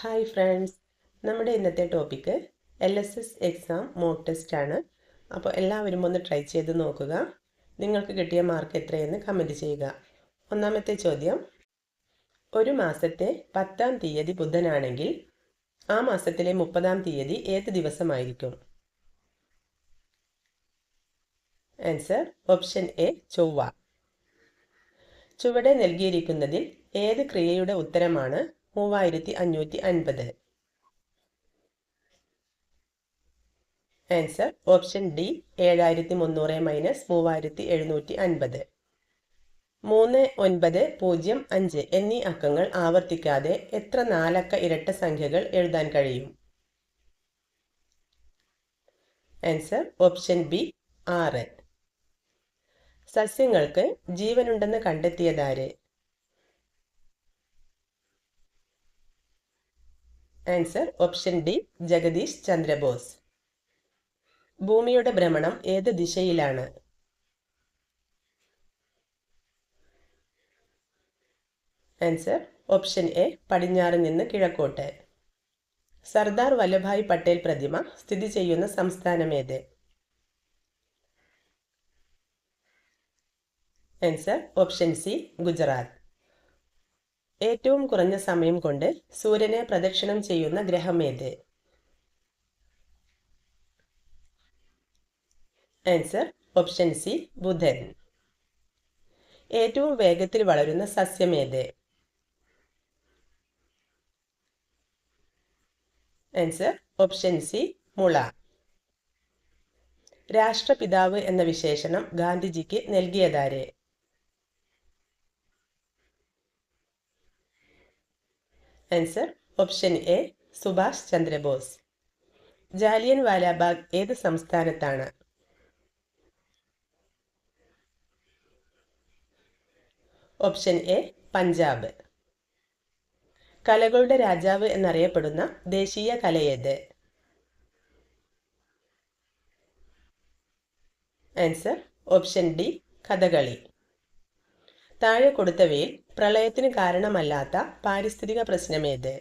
Hi friends നമ്മുടെ ഇന്നത്തെ topic L S S exam mock test ആണ്. അപ്പോൾ എല്ലാവരും ഒന്ന് ട്രൈ ചെയ്ത് നോക്കുക. നിങ്ങൾക്ക് കിട്ടിയ മാർക്ക് എത്രയെന്ന് കമന്റ് ചെയ്യുക. ഒന്നാമത്തെ ചോദ്യം. ഒരു മാസത്തെ പത്താം തീയതി ബുധനാണെങ്കിൽ ആ മാസത്തിലെ മുപ്പതാം തീയതി ഏത് ദിവസമായിരിക്കും? ആൻസർ ഓപ്ഷൻ എ ചൊവ്വ. ചുവടെ നൽകിയിരിക്കുന്നതിൽ ഏത് ക്രിയയുടെ ഉത്തരമാണ് മൂവായിരത്തി അഞ്ഞൂറ്റി അൻപത് ആൻസർ ഓപ്ഷൻ ഡി ഏഴായിരത്തി മുന്നൂറ് മൈനസ് മൂവായിരത്തി എഴുന്നൂറ്റി അൻപത് മൂന്ന് ഒൻപത് പൂജ്യം അഞ്ച് എന്നീ അക്കങ്ങൾ ആവർത്തിക്കാതെ എത്ര നാലക്ക ഇരട്ട സംഖ്യകൾ എഴുതാൻ കഴിയും? ആൻസർ ഓപ്ഷൻ ബി ആറ്. സസ്യങ്ങൾക്ക് ജീവനുണ്ടെന്ന് കണ്ടെത്തിയതാര്? Answer option D Jagadish Chandrabose ഭൂമിയുടെ ഭ്രമണം ഏത് ദിശയിലാണ്? ആൻസർ ഓപ്ഷൻ എ പടിഞ്ഞാറ് നിന്ന് കിഴക്കോട്ട്. സർദാർ വല്ലഭായ് പട്ടേൽ പ്രതിമ സ്ഥിതി ചെയ്യുന്ന സംസ്ഥാനമേത് ആൻസർ ഓപ്ഷൻ സി ഗുജറാത്ത്. ഏറ്റവും കുറഞ്ഞ സമയം കൊണ്ട് സൂര്യനെ പ്രദക്ഷിണം ചെയ്യുന്ന ഗ്രഹം ഏത്? ആൻസർ ഓപ്ഷൻ സി ബുധൻ. ഏറ്റവും വേഗത്തിൽ വളരുന്ന സസ്യമേത് ആൻസർ ഓപ്ഷൻ സി മുള. രാഷ്ട്രപിതാവ് എന്ന വിശേഷണം ഗാന്ധിജിക്ക് നൽകിയതാരെ? Answer option A Subhash Chandrabose. Jallian Walabagh ഏത് സംസ്ഥാനത്താണ്? Option A Punjab. കലകളുടെ രാജാവ് എന്നറിയപ്പെടുന്ന ദേശീയ കലയേത് ആൻസർ ഓപ്ഷൻ ഡി കഥകളി. താഴെ കൊടുത്തവയിൽ പ്രളയത്തിന് കാരണമല്ലാത്ത പാരിസ്ഥിതിക പ്രശ്നമേത്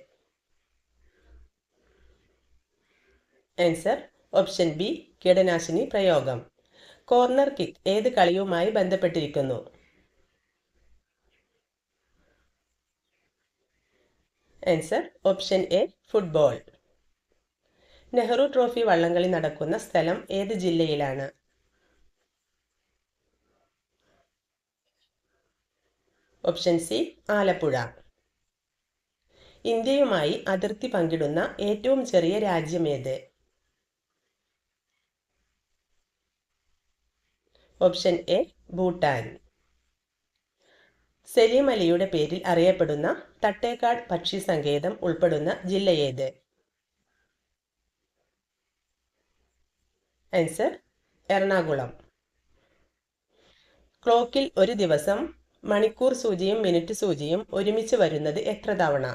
ആൻസർ ഓപ്ഷൻ ബി കീടനാശിനി പ്രയോഗം. കോർണർ കിക്ക് ഏത് കളിയുമായി ബന്ധപ്പെട്ടിരിക്കുന്നു? Answer option A football Nehru trophy വള്ളംകളി നടക്കുന്ന സ്ഥലം ഏത് ജില്ലയിലാണ്? Option C Alappuzha. ഇന്ത്യയുമായി അതിർത്തി പങ്കിടുന്ന ഏറ്റവും ചെറിയ രാജ്യമേത് ഓപ്ഷൻ എ ഭൂട്ടാൻ. സലീം അലിയുടെ പേരിൽ അറിയപ്പെടുന്ന തട്ടേക്കാട് പക്ഷി സങ്കേതം ഉൾപ്പെടുന്ന ജില്ലയേത് ആൻസർ എറണാകുളം. ക്ലോക്കിൽ ഒരു ദിവസം മണിക്കൂർ സൂചിയും മിനിറ്റ് സൂചിയും ഒരുമിച്ച് വരുന്നത് എത്ര തവണ?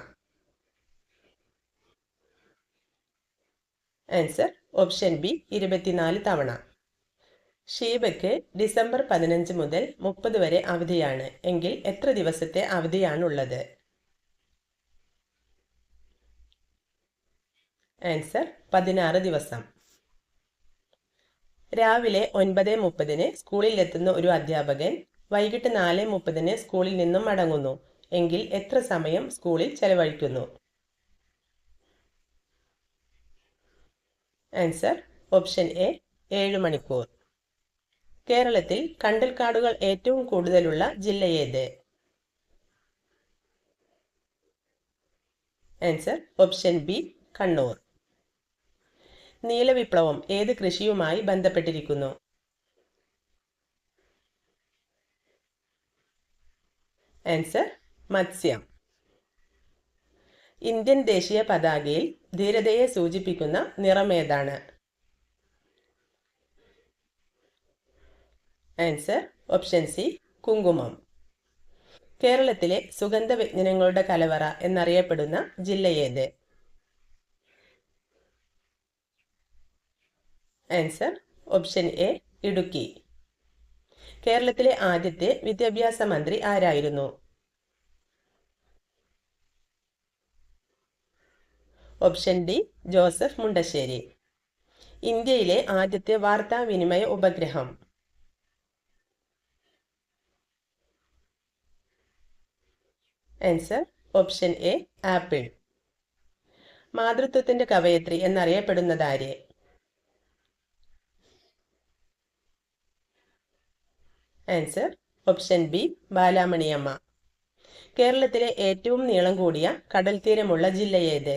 ആൻസർ ഓപ്ഷൻ ബി ഇരുപത്തിനാല് തവണ. ഷീബയ്ക്ക് ഡിസംബർ പതിനഞ്ച് മുതൽ മുപ്പത് വരെ അവധിയാണ്. എങ്കിൽ എത്ര ദിവസത്തെ അവധിയാണുള്ളത്? ആൻസർ പതിനാറ് ദിവസം. രാവിലെ ഒൻപത് മുപ്പതിന് സ്കൂളിൽ എത്തുന്ന ഒരു അധ്യാപകൻ വൈകിട്ട് നാല് മുപ്പതിന് സ്കൂളിൽ നിന്നും മടങ്ങുന്നു. എങ്കിൽ എത്ര സമയം സ്കൂളിൽ ചെലവഴിക്കുന്നു? ആൻസർ ഓപ്ഷൻ എ ഏഴ് മണിക്കൂർ. കേരളത്തിൽ കണ്ടൽക്കാടുകൾ ഏറ്റവും കൂടുതലുള്ള ജില്ല ഏത്? Answer option B Kannur. നീലവിപ്ലവം ഏത് കൃഷിയുമായി ബന്ധപ്പെട്ടിരിക്കുന്നു? ആൻസർ മത്സ്യം. ഇന്ത്യൻ ദേശീയ പതാകയിൽ ധീരതയെ സൂചിപ്പിക്കുന്ന നിറമേതാണ് ആൻസർ ഓപ്ഷൻ സി കുങ്കുമം. കേരളത്തിലെ സുഗന്ധ വ്യഞ്ജനങ്ങളുടെ കലവറ എന്നറിയപ്പെടുന്ന ജില്ലയേത് ആൻസർ ഓപ്ഷൻ എ ഇടുക്കി. കേരളത്തിലെ ആദ്യത്തെ വിദ്യാഭ്യാസ മന്ത്രി ആരായിരുന്നു? Option D Joseph Mundassery. ഇന്ത്യയിലെ ആദ്യത്തെ വാർത്താവിനിമയ ഉപഗ്രഹം. Answer option A Apple. മാതൃത്വത്തിന്റെ കവയത്രി എന്നറിയപ്പെടുന്നതാരെ? Answer option B Balamaniamma. കേരളത്തിലെ ഏറ്റവും നീളം കൂടിയ കടൽ തീരമുള്ള ജില്ല ഏത്?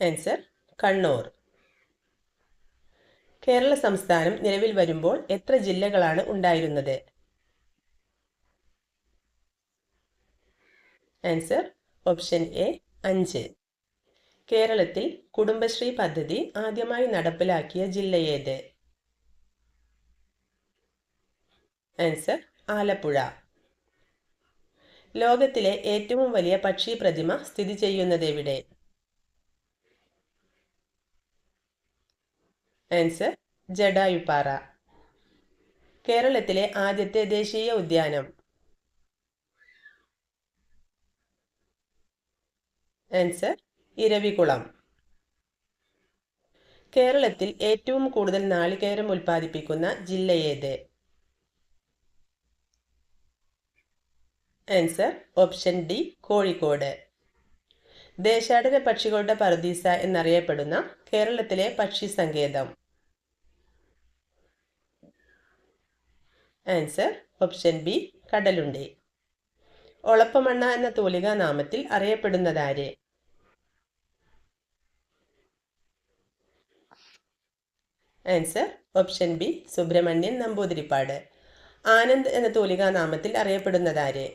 ആൻസർ കണ്ണൂർ. കേരള സംസ്ഥാനം നിലവിൽ വരുമ്പോൾ എത്ര ജില്ലകളാണ് ഉണ്ടായിരുന്നത്? ആൻസർ ഓപ്ഷൻ എ അഞ്ച്. കേരളത്തിൽ കുടുംബശ്രീ പദ്ധതി ആദ്യമായി നടപ്പിലാക്കിയ ജില്ലയേത് ആൻസർ ആലപ്പുഴ. ലോകത്തിലെ ഏറ്റവും വലിയ പക്ഷി പ്രതിമ സ്ഥിതി ചെയ്യുന്നത് എവിടെ? ആൻസർ ജഡായുപ്പാറ. കേരളത്തിലെ ആദ്യത്തെ ദേശീയ ഉദ്യാനം. ആൻസർ ഇരവികുളം. കേരളത്തിൽ ഏറ്റവും കൂടുതൽ നാളികേരം ഉൽപ്പാദിപ്പിക്കുന്ന ജില്ല ഏത് ആൻസർ ഓപ്ഷൻ ഡി കോഴിക്കോട്. ദേശാടന പക്ഷികളുടെ പറദീസ എന്നറിയപ്പെടുന്ന കേരളത്തിലെ പക്ഷി സങ്കേതം. Answer option B Kadalundi. Olappamanna എന്ന തൂലികാ നാമത്തിൽ അറിയപ്പെടുന്നതാര്? Answer option B Subrahmanian Namboothiripad Anand എന്ന തൂലികാനാമത്തിൽ അറിയപ്പെടുന്നതാര്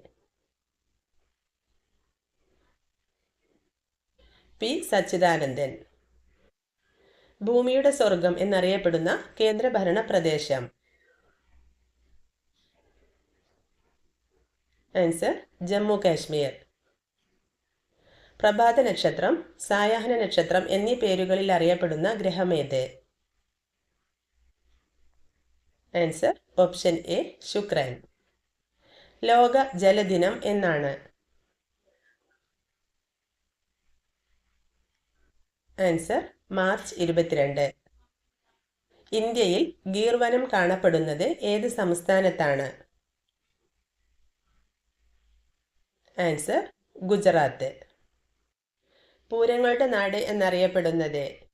പി സച്ചിദാനന്ദൻ. ഭൂമിയുടെ സ്വർഗം എന്നറിയപ്പെടുന്ന കേന്ദ്രഭരണ പ്രദേശം. ആൻസർ ജമ്മു കാശ്മീർ. പ്രഭാത നക്ഷത്രം സായാഹ്ന നക്ഷത്രം എന്നീ പേരുകളിൽ അറിയപ്പെടുന്ന ഗ്രഹമേത് ആൻസർ ഓപ്ഷൻ എ ശുക്രൻ. ലോക ജലദിനം എന്നാണ്. ആൻസർ മാർച്ച് ഇരുപത്തിരണ്ട്. ഇന്ത്യയിൽ ഗീർവനം കാണപ്പെടുന്നത് ഏത് സംസ്ഥാനത്താണ്? ആൻസർ ഗുജറാത്ത്. പൂരങ്ങളുടെ നാട് എന്നറിയപ്പെടുന്നത്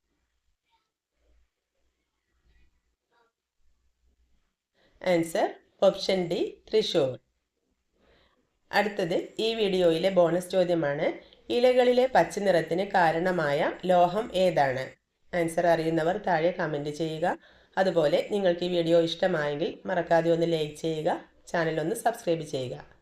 ആൻസർ ഓപ്ഷൻ ഡി തൃശൂർ അടുത്തത് ഈ വീഡിയോയിലെ ബോണസ് ചോദ്യമാണ്. ഇലകളിലെ പച്ച നിറത്തിന് കാരണമായ ലോഹം ഏതാണ്? ആൻസർ അറിയുന്നവർ താഴെ കമന്റ് ചെയ്യുക. അതുപോലെ നിങ്ങൾക്ക് ഈ വീഡിയോ ഇഷ്ടമായെങ്കിൽ മറക്കാതെ ഒന്ന് ലൈക്ക് ചെയ്യുക. ചാനൽ ഒന്ന് സബ്സ്ക്രൈബ് ചെയ്യുക.